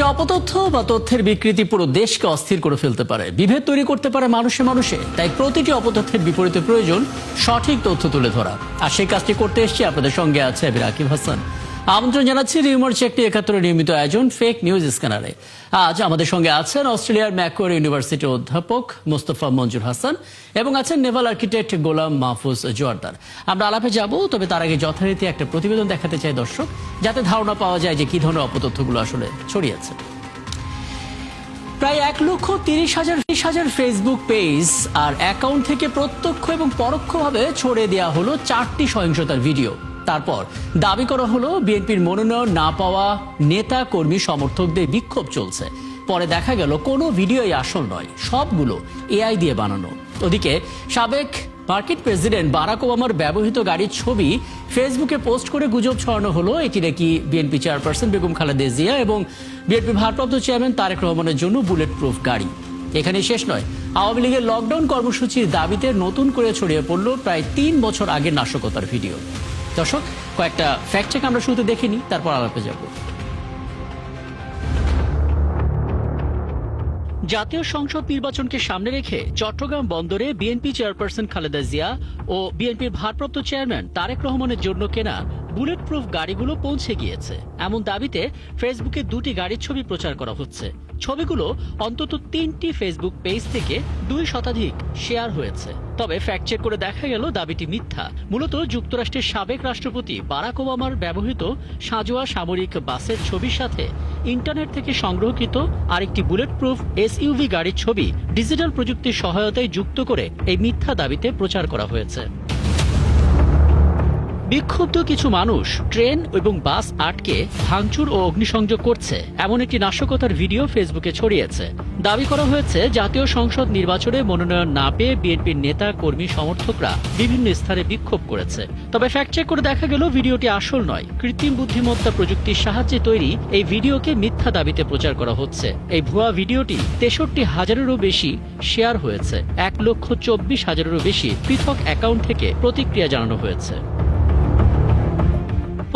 একটি অপতথ্য বা তথ্যের বিকৃতি পুরো দেশকে অস্থির করে ফেলতে পারে। বিভেদ তৈরি করতে পারে মানুষে মানুষে। তাই প্রতিটি অপতথ্যের বিপরীতে প্রয়োজন সঠিক তথ্য তুলে ধরা। আর সেই কাজটি করতে এসেছি আপনাদের সঙ্গে আছে আবির আকিব হাসান। আমন্ত্রণ জানাচ্ছি রিউমার চেকটি একাত্তরের নিয়মিত আয়োজন ফেক নিউজ স্ক্যানারে আজ আমাদের সঙ্গে আছেন অস্ট্রেলিয়ার ম্যাকোয়ার ইউনিভার্সিটির অধ্যাপক মোস্তফা মঞ্জুর হাসান এবং আছেন নেভাল আর্কিটেক্ট গোলাম মাহফুজ জোয়ারদার। আমরা আলাপে যাব, তবে তার আগে যথারীতি একটা প্রতিবেদন দেখাতে চাই দর্শক, যাতে ধারণা পাওয়া যায় যে কি ধরনের অপতথ্যগুলো আসলে ছড়িয়েছে প্রায় এক লক্ষ তিরিশ হাজার তিরিশ হাজার ফেসবুক পেজ আর অ্যাকাউন্ট থেকে প্রত্যক্ষ এবং পরোক্ষভাবে ছড়িয়ে দেওয়া হলো চারটি সহিংসতার ভিডিও তারপর দাবি করা হলো, বিএনপির মনোনয়ন না পাওয়া নেতা কর্মী সমর্থকদের বিক্ষোভ চলছে। পরে দেখা গেল কোনো ভিডিওই আসল নয়, সবগুলো এআই দিয়ে বানানো। ওদিকে সাবেক মার্কেট প্রেসিডেন্ট বারাক ওবামার ব্যবহৃত গাড়ির ছবি ফেসবুকে পোস্ট করে গুজব ছড়ানো হলো। এটি নাকি বিএনপি চেয়ারপারসন বেগম খালেদা জিয়া এবং বিএনপি ভারপ্রাপ্ত চেয়ারম্যান তারেক রহমানের জন্য বুলেট প্রুফ গাড়ি। এখানে শেষ নয়, আওয়ামী লীগের লকডাউন কর্মসূচির দাবিতে নতুন করে ছড়িয়ে পড়ল প্রায় তিন বছর আগের নাশকতার ভিডিও। দর্শক, কয়েকটা ফ্যাক্ট চেক আমরা শুরুতে দেখিনি তারপর আলাপে যাব। জাতীয় সংসদ নির্বাচনকে সামনে রেখে চট্টগ্রাম বন্দরে বিএনপি চেয়ারপারসন খালেদা জিয়া ও বিএনপির ভারপ্রাপ্ত চেয়ারম্যান তারেক রহমানের জন্য কেনা বুলেট প্রুফ গাড়িগুলো পৌঁছে গিয়েছে। এমন দাবিতে ফেসবুকে দুটি গাড়ির ছবি প্রচার করা হচ্ছে। ছবিগুলো অন্তত তিনটি ফেসবুক পেজ থেকে দুই শতাধিক শেয়ার হয়েছে। তবে ফ্যাক্ট চেক করে দেখা গেল দাবিটি মিথ্যা। মূলত যুক্তরাষ্ট্রের সাবেক রাষ্ট্রপতি বারাক ওবামার ব্যবহৃত সাজোয়া সামরিক বাসের ছবির সাথে ইন্টারনেট থেকে সংগ্রহকৃত আরেকটি বুলেট প্রুফ এসইউভি গাড়ির ছবি ডিজিটাল প্রযুক্তির সহায়তায় যুক্ত করে এই মিথ্যা দাবিতে প্রচার করা হয়েছে। বিক্ষুব্ধ কিছু মানুষ ট্রেন এবং বাস আটকে ভাঙচুর ও অগ্নিসংযোগ করছে। এমন একটি নাশকতার ভিডিও ফেসবুকে ছড়িয়েছে। দাবি করা হয়েছে, জাতীয় সংসদ নির্বাচনে মনোনয়ন না পেয়ে বিএনপির নেতা, কর্মী, সমর্থকরা বিভিন্ন স্থানে বিক্ষোভ করেছে। তবে ফ্যাক্ট চেক করে দেখা গেল, ভিডিওটি আসল নয়। কৃত্রিম বুদ্ধিমত্তা প্রযুক্তির সাহায্যে তৈরি এই ভিডিওকে মিথ্যা দাবিতে প্রচার করা হচ্ছে। এই ভুয়া ভিডিওটি তেষট্টি হাজারেরও বেশি শেয়ার হয়েছে। এক লক্ষ চব্বিশ হাজারেরও বেশি পৃথক অ্যাকাউন্ট থেকে প্রতিক্রিয়া জানানো হয়েছে।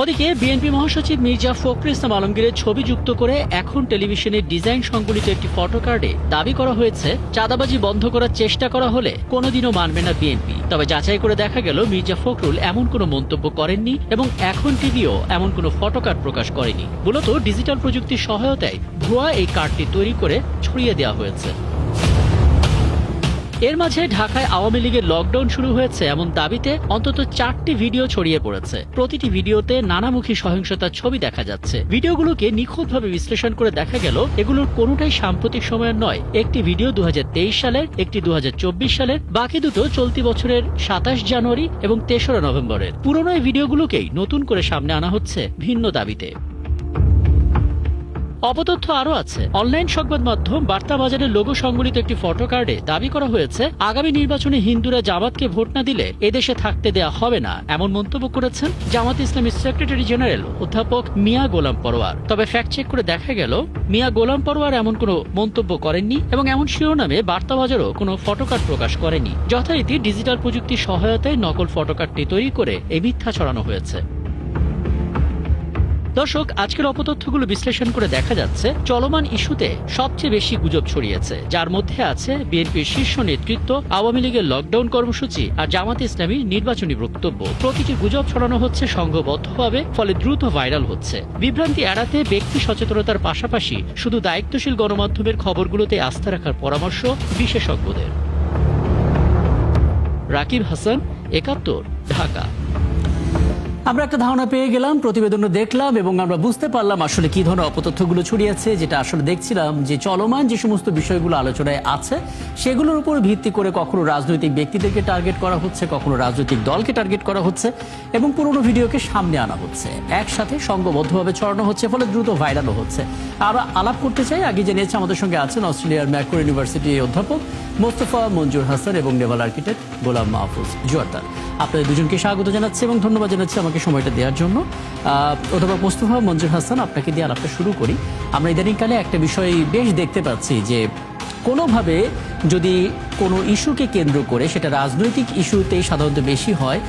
ওদিকে বিএনপি মহাসচিব মির্জা ফখরুল ইসলাম আলমগীরের ছবি যুক্ত করে এখন টেলিভিশনের ডিজাইন সংবলিত একটি ফটো কার্ডে দাবি করা হয়েছে, চাঁদাবাজি বন্ধ করার চেষ্টা করা হলে কোনোদিনও মানবে না বিএনপি। তবে যাচাই করে দেখা গেল, মির্জা ফখরুল এমন কোনো মন্তব্য করেননি এবং এখন টিভিও এমন কোনো ফটো কার্ড প্রকাশ করেনি। মূলত ডিজিটাল প্রযুক্তির সহায়তায় ভুয়া এই কার্ডটি তৈরি করে ছড়িয়ে দেওয়া হয়েছে। এর মাঝে ঢাকায় আওয়ামী লীগের লকডাউন শুরু হয়েছে এমন দাবিতে অন্তত চারটি ভিডিও ছড়িয়ে পড়েছে। প্রতিটি ভিডিওতে নানামুখী সহিংসতার ছবি দেখা যাচ্ছে। ভিডিওগুলোকে নিখুঁতভাবে বিশ্লেষণ করে দেখা গেল, এগুলোর কোনোটাই সাম্প্রতিক সময়ের নয়। একটি ভিডিও দু হাজার তেইশ সালের, একটি দু হাজার চব্বিশ সালের, বাকি দুটো চলতি বছরের সাতাশ জানুয়ারি এবং তেসরা নভেম্বরের। পুরনো ভিডিওগুলোকেই নতুন করে সামনে আনা হচ্ছে ভিন্ন দাবিতে। অপতথ্য আরও আছে। অনলাইন সংবাদ মাধ্যম বার্তা বাজারের লোগো সংবলিত একটি ফটো কার্ডে দাবি করা হয়েছে, আগামী নির্বাচনে হিন্দুরা জামাতকে ভোট না দিলে এদেশে থাকতে দেয়া হবে না, এমন মন্তব্য করেছেন জামাত ইসলামীর সেক্রেটারি জেনারেল অধ্যাপক মিয়া গোলাম পরোয়ার। তবে ফ্যাক্ট চেক করে দেখা গেল, মিয়া গোলাম পরোয়ার এমন কোনো মন্তব্য করেননি এবং এমন শিরোনামে বার্তা বাজারও কোনো ফটো কার্ড প্রকাশ করেনি। যথারীতি ডিজিটাল প্রযুক্তির সহায়তায় নকল ফটো কার্ডটি তৈরি করে এই মিথ্যা ছড়ানো হয়েছে। দর্শক, আজকের অপতথ্যগুলো বিশ্লেষণ করে দেখা যাচ্ছে, চলমান ইস্যুতে সবচেয়ে বেশি গুজব ছড়িয়েছে। যার মধ্যে আছে বিএনপির শীর্ষ নেতৃত্ব, আওয়ামী লীগের লকডাউন কর্মসূচি আর জামাত ইসলামী নির্বাচনী বক্তব্য। প্রতিটি গুজব ছড়ানো হচ্ছে সংঘবদ্ধভাবে, ফলে দ্রুত ভাইরাল হচ্ছে। বিভ্রান্তি এড়াতে ব্যক্তি সচেতনতার পাশাপাশি শুধু দায়িত্বশীল গণমাধ্যমের খবরগুলোতে আস্থা রাখার পরামর্শ বিশেষজ্ঞদের। রাকিব হাসান, একাত্তর, ঢাকা। আমরা একটা ধারণা পেয়ে গেলাম প্রতিবেদনও দেখলাম এবং আমরা বুঝতে পারলাম আসলে কি ধরনের অপতথ্যগুলো ছড়িয়েছে, যেটা আসলে দেখছিলাম যে চলমান যে সমস্ত বিষয়গুলো আলোচনায় আছে, সেগুলোর উপর ভিত্তি করে কখনো রাজনৈতিক ব্যক্তিদেরকে টার্গেট করা হচ্ছে, কখনো রাজনৈতিক দলকে টার্গেট করা হচ্ছে এবং পুরনো ভিডিওকে সামনে আনা হচ্ছে। একসাথে সংঘবদ্ধভাবে ছড়ানো হচ্ছে, ফলে দ্রুত ভাইরালও হচ্ছে। আমরা আলাপ করতে চাই, আগে জেনেছে আমাদের সঙ্গে আছেন অস্ট্রেলিয়ার ম্যাকোর ইউনিভার্সিটির অধ্যাপক মোস্তফা মঞ্জুর হাসান এবং নেভাল আর্কিটেক্ট গোলাম মাহফুজ জোয়ারদার। আপনাদের দুজনকে স্বাগত জানাচ্ছি এবং ধন্যবাদ জানাচ্ছি আমাকে সময়টা দেওয়ার জন্য। অধ্যাপক মোস্তফা মঞ্জুর হাসান, আপনাকে দিয়ে আলাপটা শুরু করি। আমরা ইদানিংকালে একটা বিষয় বেশ দেখতে পাচ্ছি যে, কোনোভাবে যদি কোনো ইস্যুকে কেন্দ্র করে, সেটা রাজনৈতিক ইস্যুতেই সাধারণত বেশি হয়,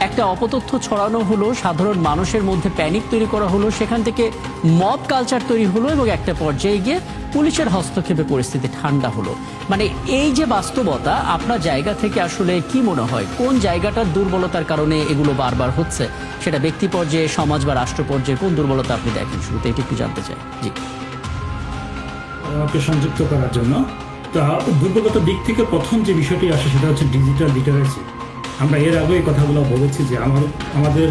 একটা অপতথ্য ছড়ানো হলো, সাধারণ মানুষের মধ্যে প্যানিক তৈরি করা হলো, সেখান থেকে মব কালচার তৈরি হলো এবং একটা পর্যায়ে গিয়ে পুলিশের হস্তক্ষেপে পরিস্থিতি ঠান্ডা হলো। মানে এই যে বাস্তবতা, আপনার জায়গা থেকে আসলে কি মনে হয়? কোন জায়গাটার দুর্বলতার কারণে এগুলো বারবার হচ্ছে? সেটা ব্যক্তি পর্যায়ে, সমাজ বা রাষ্ট্র পর্যায়ে কোন দুর্বলতা আপনি দেখেন শুরুতে? এটা একটু জানতে চাই। জি। সংযুক্ত করার জন্য। তা দুর্বলতার দিক থেকে প্রথম যে বিষয়টি আসে সেটা হচ্ছে ডিজিটাল লিটারেসি আমরা এর আগে এই কথাগুলো বলেছি যে আমার, আমাদের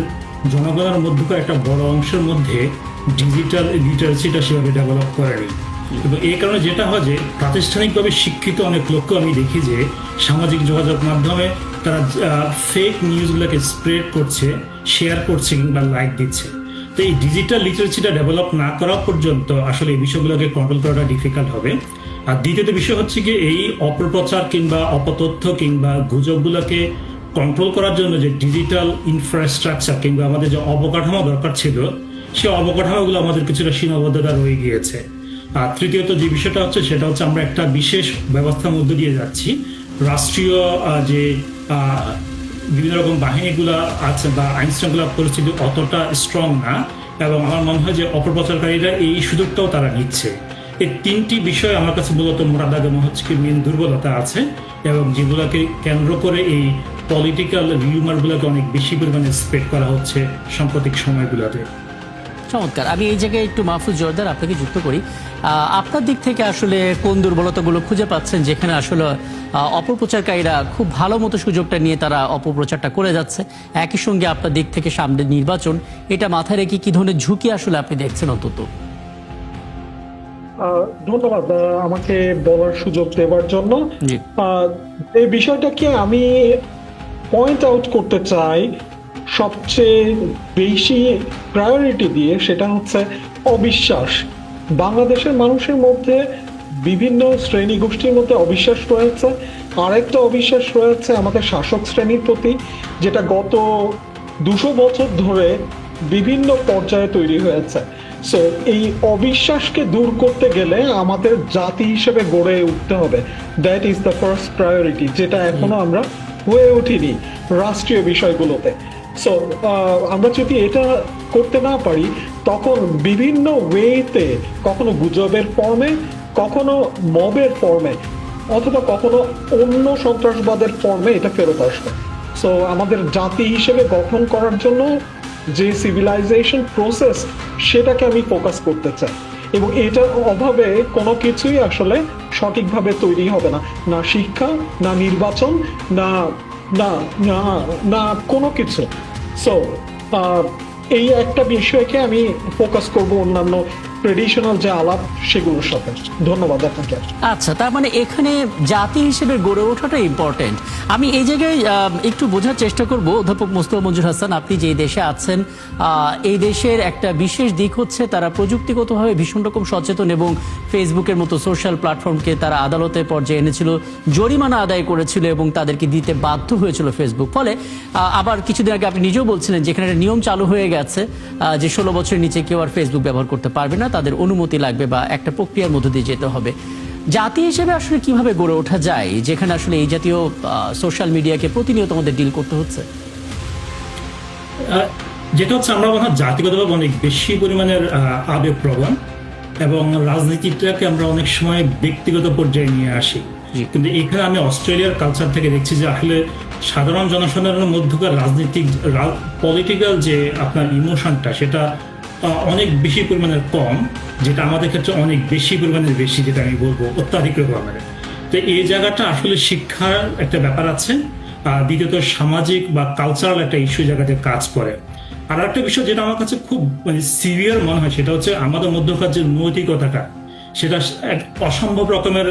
জনগণের মধ্যকার একটা বড় অংশের মধ্যে ডিজিটাল লিটারেসিটা সেভাবে ডেভেলপ করেনি। এবং এই কারণে যেটা হয় যে প্রাতিষ্ঠানিকভাবে শিক্ষিত অনেক লোককে আমি দেখি যে সামাজিক যোগাযোগ মাধ্যমে তারা ফেক নিউজগুলোকে স্প্রেড করছে শেয়ার করছে কিংবা লাইক দিচ্ছে। তো এই ডিজিটাল লিটারেসিটা ডেভেলপ না করা পর্যন্ত আসলে এই বিষয়গুলোকে কন্ট্রোল করাটা ডিফিকাল্ট হবে। আর দ্বিতীয়ত বিষয় হচ্ছে কি, এই অপপ্রচার কিংবা অপতথ্য কিংবা গুজবগুলোকে কন্ট্রোল করার জন্য যে ডিজিটাল ইনফ্রাস্ট্রাকচার কিংবা আমাদের যে অবকাঠামো দরকার ছিল, সে অবকাঠামোগুলো আমাদের কিছুটা সীমাবদ্ধতা রয়ে গিয়েছে। আর তৃতীয়ত যে বিষয়টা হচ্ছে, সেটা হচ্ছে আমরা একটা বিশেষ ব্যবস্থার মধ্যে দিয়ে যাচ্ছি। রাষ্ট্রীয় যে বিভিন্ন রকম বাহিনীগুলো আছে বা আইন শৃঙ্খলা পরিস্থিতি অতটা স্ট্রং না, এবং আমার মনে হয় যে অপপ্রচারকারীরা এই সুযোগটাও তারা নিচ্ছে। এই তিনটি বিষয় আমার কাছে মূলত মোটা দাগে হচ্ছে কি মেন দুর্বলতা আছে, এবং যেগুলোকে কেন্দ্র করে এই পলিটিক্যাল রিউমারগুলোকে অনেক বেশি পরিমাণে স্প্রেড করা হচ্ছে সাম্প্রতিক সময়গুলোতে। চমৎকার। আমি এই জায়গায় একটু মাহফুজ জোরদার আপনাকে যুক্ত করি। আপনার দিক থেকে আসলে কোন দুর্বলতাগুলো খুঁজে পাচ্ছেন যেখানে আসলে অপপ্রচারকারীরা খুব ভালো মতো সুযোগটা নিয়ে তারা অপপ্রচারটা করে যাচ্ছে? একই সঙ্গে আপনার দিক থেকে সামনে নির্বাচন এটা মাথায় রেখে কি ধরনের ঝুঁকি আসলে আপনি দেখছেন অন্তত? ধন্যবাদ আমাকে বলার সুযোগ দেওয়ার জন্য। এই বিষয়টাকে আমি পয়েন্ট আউট করতে চাই সবচেয়ে বেশি প্রায়োরিটি দিয়ে সেটা হচ্ছে অবিশ্বাস। বাংলাদেশের মানুষের মধ্যে বিভিন্ন শ্রেণি গোষ্ঠীর মধ্যে অবিশ্বাস রয়েছে। আরেকটা অবিশ্বাস রয়েছে আমাদের শাসক শ্রেণির প্রতি যেটা গত দুশো বছর ধরে বিভিন্ন পর্যায়ে তৈরি হয়েছে। সো এই অবিশ্বাসকে দূর করতে গেলে আমাদের জাতি হিসেবে গড়ে উঠতে হবে। That is the first priority যেটা এখনও আমরা হয়ে উঠিনি রাষ্ট্রীয় বিষয়গুলোতে। সো আমরা যদি এটা করতে না পারি, তখন বিভিন্ন ওয়েতে কখনো গুজবের ফর্মে কখনো মবের ফর্মে অথবা কখনো অন্য সন্ত্রাসবাদের ফর্মে এটা ফেরত আসবে। সো আমাদের জাতি হিসেবে গঠন করার জন্য যে সিভিলাইজেশন প্রসেস সেটাকে আমি ফোকাস করতে চাই। এবং এটার অভাবে কোনো কিছুই আসলে সঠিকভাবে তৈরি হবে না। না শিক্ষা, না নির্বাচন, না না না না কোনো কিছু। সো এই একটা বিষয়কে আমি ফোকাস করব অন্যান্য ট্রেডিশনাল যে আলাপ, সেগুলোর সাথে। ধন্যবাদ আপনাকে। আচ্ছা তার মানে এখানে জাতি হিসেবে গড়ে ওঠাটা ইম্পর্টেন্ট আমি এই জায়গায় একটু বোঝার চেষ্টা করব, অধ্যাপক মোস্তফা মঞ্জুর হাসান, আপনি যে দেশে আছেন এই দেশের একটা বিশেষ দিক হচ্ছে তারা প্রযুক্তিগতভাবে ভীষণ রকম সচেতন এবং ফেসবুকের মতো সোশ্যাল প্ল্যাটফর্মকে তারা আদালতের পর্যায়ে এনেছিল, জরিমানা আদায় করেছিল এবং তাদেরকে দিতে বাধ্য হয়েছিল ফেসবুক ফলে আবার কিছুদিন আগে আপনি নিজেও বলছিলেন যেখানে একটা নিয়ম চালু হয়ে গেছে যে ষোলো বছরের নিচে কেউ আর ফেসবুক ব্যবহার করতে পারবে না। তাদের অনুমতি লাগবে বা একটা প্রক্রিয়ার মধ্যে দিয়ে যেতে হবে। জাতি হিসেবে আসলে কীভাবে গড়ে ওঠা যায়? যেখানে আসলে এই জাতীয় সোশ্যাল মিডিয়াকে প্রতিনিয়ত আমাদের ডিল করতে হচ্ছে? যেটা হচ্ছে আমরা মনে হয় জাতিগতভাবে অনেক বেশি পরিমাণের আহ, আবেগপ্রবণ এবং রাজনীতিটাকে আমরা অনেক সময় ব্যক্তিগত পর্যায়ে নিয়ে আসি। কিন্তু এখানে আমি অস্ট্রেলিয়ার কালচার থেকে দেখছি যে আসলে সাধারণ জনসাধারণের মধ্যকার রাজনৈতিক পলিটিক্যাল যে আপনার ইমোশনটা সেটা অনেক বেশি পরিমাণের কম, যেটা আমাদের ক্ষেত্রে অনেক বেশি পরিমাণের বেশি, যেটা আমি বলব অত্যাধিক রকমের তো এই জায়গাটা আসলে শিক্ষার একটা ব্যাপার আছে আর দ্বিতীয়ত সামাজিক বা কালচারাল একটা ইস্যু জায়গাতে কাজ করে। আর একটা বিষয় যেটা আমার কাছে খুব মানে সিভিয়ার মনে হয়, সেটা হচ্ছে আমাদের মধ্যকার যে নৈতিকতাটা। সেটা এক অসম্ভব রকমের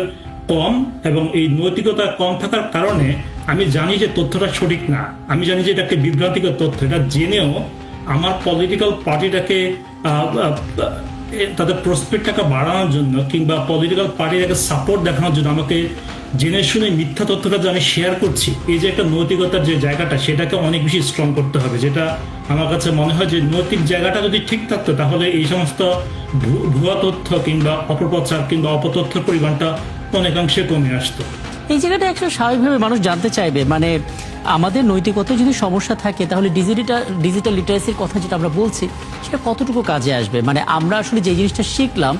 কম এবং এই নৈতিকতা কম থাকার কারণে আমি জানি যে তথ্যটা সঠিক না। আমি জানি যে এটা একটা বিভ্রান্তিকর তথ্য, এটা জেনেও আমার পলিটিক্যাল পার্টিটাকে তাদের প্রসপেক্টটাকে বাড়ানোর জন্য কিংবা পলিটিক্যাল পার্টিটাকে সাপোর্ট দেখানোর জন্য আমাকে জেনে শুনে মিথ্যা তথ্যটা যে আমি শেয়ার করছি, এই যে একটা নৈতিকতার যে জায়গাটা, সেটাকে অনেক বেশি স্ট্রং করতে হবে, যেটা আমার কাছে মনে হয় যে নৈতিক জায়গাটা যদি ঠিক থাকতো, তাহলে এই সমস্ত ভুয়া তথ্য কিংবা অপপ্রচার কিংবা অপতথ্যের পরিমাণটা অনেকাংশে কমে আসতো। এই জায়গাটা একটু স্বাভাবিকভাবে মানুষ জানতে চাইবে মানে আমাদের নৈতিকতায় যদি সমস্যা থাকে, তাহলে ডিজিটাল ডিজিটাল লিটারেসির কথা যেটা আমরা বলছি, সেটা কতটুকু কাজে আসবে? মানে আমরা আসলে যে জিনিসটা শিখলাম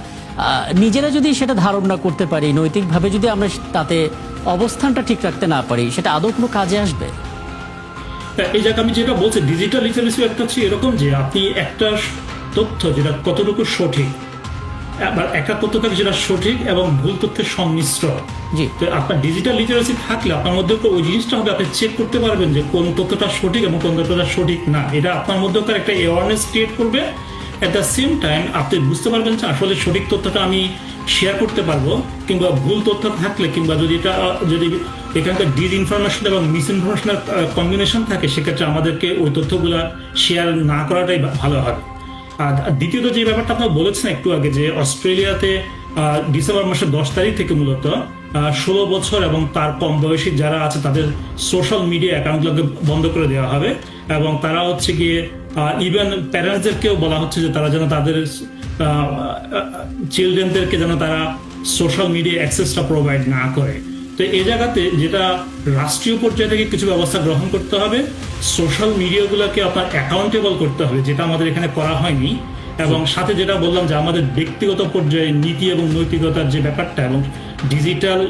নিজেরা যদি সেটা ধারণ না করতে পারি, নৈতিকভাবে যদি আমরা তাতে অবস্থানটা ঠিক রাখতে না পারি, সেটা আদৌ কোনো কাজে আসবে? এই জায়গায় আমি যেটা বলছি ডিজিটাল লিটারেসি একটা হচ্ছে এরকম যে আপনি একটা তথ্য যেটা কতটুকু সঠিক একটা তথ্য থাকে যেটা সঠিক এবং ভুল তথ্যের জি। তো আপনার ডিজিটাল লিটারেসি থাকলে আপনার মধ্যে ওই জিনিসটা হবে আপনি চেক করতে পারবেন যে কোন তথ্যটা সঠিক এবং কোন তথ্যটা সঠিক না। এটা আপনার মধ্যে একটা অ্যাওয়ারনেস ক্রিয়েট করবে। অ্যাট দ্য সেম টাইম আপনি বুঝতে পারবেন যে আসলে সঠিক তথ্যটা আমি শেয়ার করতে পারব কিংবা ভুল তথ্য থাকলে কিংবা যদি এটা যদি এখানকার ডিজ ইনফরমেশন এবং মিস ইনফরমেশনের কম্বিনেশন থাকে সেক্ষেত্রে আমাদেরকে ওই তথ্যগুলো শেয়ার না করাটাই ভালো হবে দ্বিতীয়ত যে ব্যাপারটা আপনার বলেছেন একটু আগে যে অস্ট্রেলিয়াতে ডিসেম্বর মাসের দশ তারিখ থেকে মূলত ষোলো বছর এবং তার কম বয়সী যারা আছে তাদের সোশ্যাল মিডিয়া অ্যাকাউন্টগুলোকে বন্ধ করে দেওয়া হবে এবং তারা হচ্ছে গিয়ে ইভেন প্যারেন্টসদেরকেও বলা হচ্ছে যে তারা যেন তাদের চিলড্রেনদেরকে যেন তারা সোশ্যাল মিডিয়া অ্যাক্সেসটা প্রোভাইড না করে। তো এ জায়গাতে যেটা রাষ্ট্রীয় পর্যায়ে থেকে কিছু ব্যবস্থা গ্রহণ করতে হবে সোশ্যাল মিডিয়াগুলোকে আপনার অ্যাকাউন্টেবল করতে হবে, যেটা আমাদের এখানে করা হয়নি। এবং সাথে যেটা বললাম যে আমাদের ব্যক্তিগত পর্যায়ে নীতি এবং নৈতিকতার যে ব্যাপারটা এবং ডিজিটাল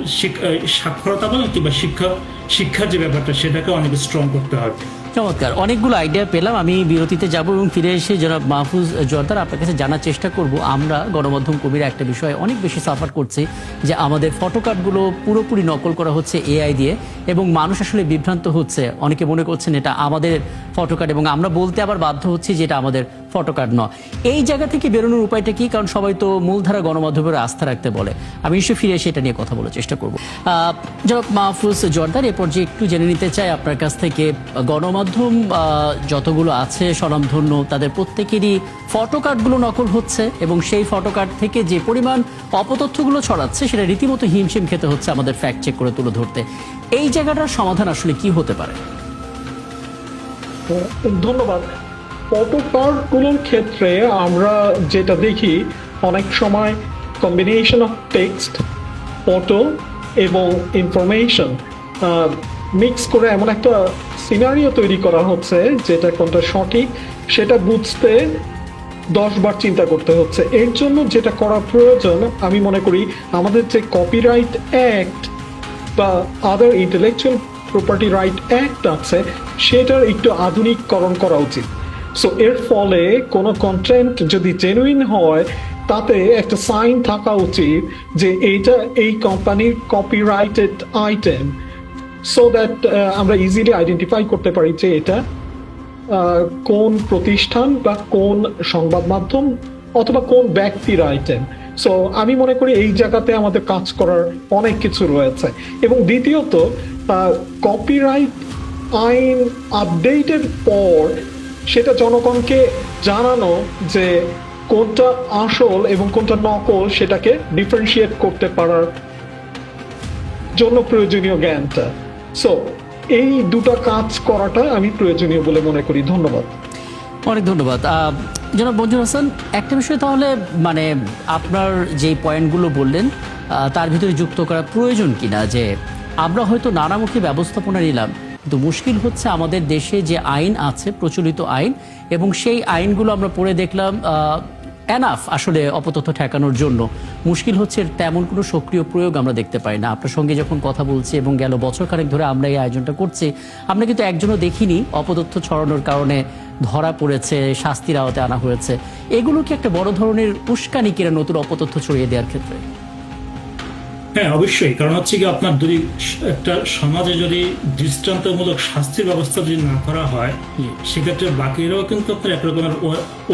সাক্ষরতা বলেন কিংবা শিক্ষা শিক্ষার যে ব্যাপারটা, সেটাকে অনেক স্ট্রং করতে হবে। চমৎকার। অনেকগুলো আইডিয়া পেলাম, আমি বিরতিতে যাব এবং ফিরে এসে জনাব মাহফুজ জর্দার আপনার কাছে জানার চেষ্টা করব। আমরা গণমাধ্যম কবিরা একটা বিষয় অনেক বেশি সাফার করছি যে আমাদের ফটোকার্ডগুলো পুরোপুরি নকল করা হচ্ছে এআই দিয়ে এবং মানুষ আসলে বিভ্রান্ত হচ্ছে। অনেকে মনে করছেন এটা আমাদের ফটোকার্ড এবং আমরা বলতে আবার বাধ্য হচ্ছি যে এটা আমাদের ফটোকার্ড নয়। এই জায়গা থেকে বেরোনোর উপায়টা কি? কারণ সবাই তো মূলধারা গণমাধ্যমের আস্থা রাখতে বলে। আমি নিশ্চয়ই ফিরে এসে এটা নিয়ে কথা বলার চেষ্টা করব। জনাব মাহফুজ জর্দার এরপর যে একটু জেনে নিতে চাই আপনার কাছ থেকে, গণমাধ্যম যতগুলো আছে স্বনামধন্য, তাদের প্রত্যেকেরই ফটোকার্ডগুলো নকল হচ্ছে এবং সেই ফটোকার্ড থেকে যে পরিমাণ অপতথ্যগুলো ছড়াচ্ছে, সেটা রীতিমতো হিমশিম খেতে হচ্ছে আমাদের ফ্যাক্ট চেক করে তুলে ধরতে। এই জায়গাটার সমাধান আসলে কি হতে পারে? ধন্যবাদ। ফটো কার্ডগুলোর ক্ষেত্রে আমরা যেটা দেখি, অনেক সময় কম্বিনেশন অফ টেক্সট ফটো এবং ইনফরমেশন মিক্স করে এমন একটা সিনারিও তৈরি করা হচ্ছে যেটা কোনটা সঠিক, সেটা বুঝতে দশ বার চিন্তা করতে হচ্ছে। এর জন্য যেটা করা প্রয়োজন, আমি মনে করি আমাদের যে কপিরাইট অ্যাক্ট বা other intellectual property right act আছে, সেটার একটু আধুনিককরণ করা উচিত। সো এর ফলে কোনো কন্টেন্ট যদি জেনুইন হয়, তাতে একটা সাইন থাকা উচিত যে এইটা এই কোম্পানির কপিরাইটেড আইটেম সো দ্যাট আমরা ইজিলি আইডেন্টিফাই করতে পারি যে এটা কোন প্রতিষ্ঠান বা কোন সংবাদ মাধ্যম অথবা কোন ব্যক্তির আইটেম সো আমি মনে করি এই জায়গাতে আমাদের কাজ করার অনেক কিছু রয়েছে। এবং দ্বিতীয়ত কপিরাইট আইন আপডেটের পর সেটা জনগণকে জানানো যে কোনটা আসল এবং কোনটা নকল সেটাকে ডিফারেন্সিয়েট করতে পারার জন্য প্রয়োজনীয় জ্ঞানটা। সো এই দুটো কাজ করাটা আমি প্রয়োজনীয় বলে মনে করি। ধন্যবাদ। অনেক ধন্যবাদ। জনাব মঞ্জুর হাসান, একটা বিষয় তাহলে মানে আপনার যে পয়েন্টগুলো বললেন তার ভিতরে যুক্ত করা প্রয়োজন কিনা? যে আমরা হয়তো নানামুখী ব্যবস্থাপনা নিলাম কিন্তু মুশকিল হচ্ছে আমাদের দেশে যে আইন আছে, প্রচলিত আইন, এবং সেই আইনগুলো আমরা পড়ে দেখলাম এনাফ আসলে অপতথ্য ঠেকানোর জন্য। মুশকিল হচ্ছে তেমন কোনো সক্রিয় প্রয়োগ আমরা দেখতে পাই না। আপনার সঙ্গে যখন কথা বলছি এবং গেল বছর খানেক ধরে আমরা এই আয়োজনটা করছি, আমরা কিন্তু একজনও দেখিনি অপতথ্য ছড়ানোর কারণে ধরা পড়েছে, শাস্তির আওতায় আনা হয়েছে। এগুলো কি একটা বড় ধরনের উস্কানি কিনা নতুন অপতথ্য ছড়িয়ে দেওয়ার ক্ষেত্রে? হ্যাঁ অবশ্যই। কারণ হচ্ছে কি আপনার যদি একটা সমাজে যদি দৃষ্টান্তমূলক শাস্তির ব্যবস্থা যদি না করা হয় সেক্ষেত্রে বাকিরাও কিন্তু আপনার এক রকমের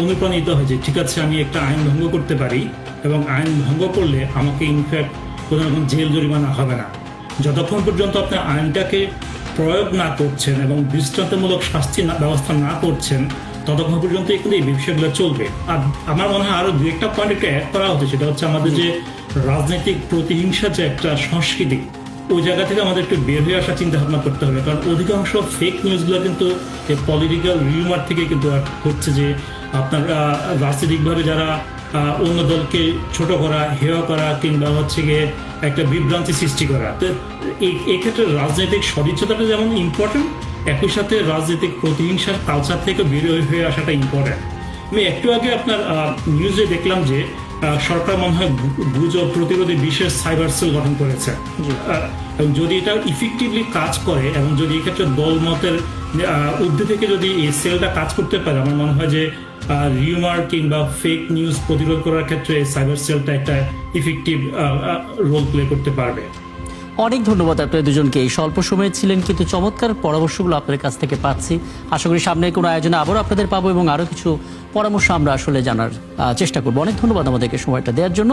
অনুপ্রাণিত হয় যে ঠিক আছে আমি একটা আইন ভঙ্গ করতে পারি এবং আইন ভঙ্গ করলে আমাকে ইনফ্যাক্ট কোনো রকম জেল জরিমানা হবে না। যতক্ষণ পর্যন্ত আপনি আইনটাকে প্রয়োগ না করছেন এবং দৃষ্টান্তমূলক শাস্তি ব্যবস্থা না করছেন ততক্ষণ পর্যন্ত কিন্তু এই বিষয়গুলো চলবে। আর আমার মনে হয় আরও দু একটা পয়েন্ট একটু অ্যাড করা হচ্ছে। সেটা হচ্ছে আমাদের যে রাজনৈতিক প্রতিহিংসা যে একটা সংস্কৃতি, ওই জায়গা থেকে আমাদের একটু বের হয়ে আসার চিন্তা ভাবনা করতে হবে। কারণ অধিকাংশ ফেক নিউজগুলো কিন্তু পলিটিক্যাল রিউমার থেকে কিন্তু হচ্ছে যে আপনার রাজনৈতিকভাবে যারা অন্য দলকে ছোট করা, হেয় করা কিংবা হচ্ছে গিয়ে একটা বিভ্রান্তি সৃষ্টি করা। তো এক্ষেত্রে রাজনৈতিক সদিচ্ছতাটা যেমন ইম্পর্টেন্ট একই সাথে রাজনৈতিক প্রতিহিংসার কালচার থেকে বের হয়ে আসাটা ইম্পর্টেন্ট আমি একটু আগে আপনার নিউজে দেখলাম যে সরকার মনে হয় গুজব প্রতিরোধে বিশেষ সাইবার সেল গঠন করেছে। এবং যদি এটা ইফেক্টিভলি কাজ করে এবং যদি এক্ষেত্রে দলমতের আহ, ঊর্ধ্বে থেকে যদি এই সেলটা কাজ করতে পারে আমার মনে হয় যে রিউমার কিংবা ফেক নিউজ প্রতিরোধ করার ক্ষেত্রে সাইবার সেলটা একটা ইফেক্টিভ রোল প্লে করতে পারবে। অনেক ধন্যবাদ আপনাদের দুজনকে। এই স্বল্প সময়ে ছিলেন কিন্তু চমৎকার পরামর্শগুলো আপনাদের কাছ থেকে পাচ্ছি। আশা করি সামনে কোনো আয়োজনে আবারও আপনাদের পাবো এবং আরও কিছু পরামর্শ আমরা আসলে জানার চেষ্টা করব। অনেক ধন্যবাদ আমাদেরকে সময়টা দেওয়ার জন্য।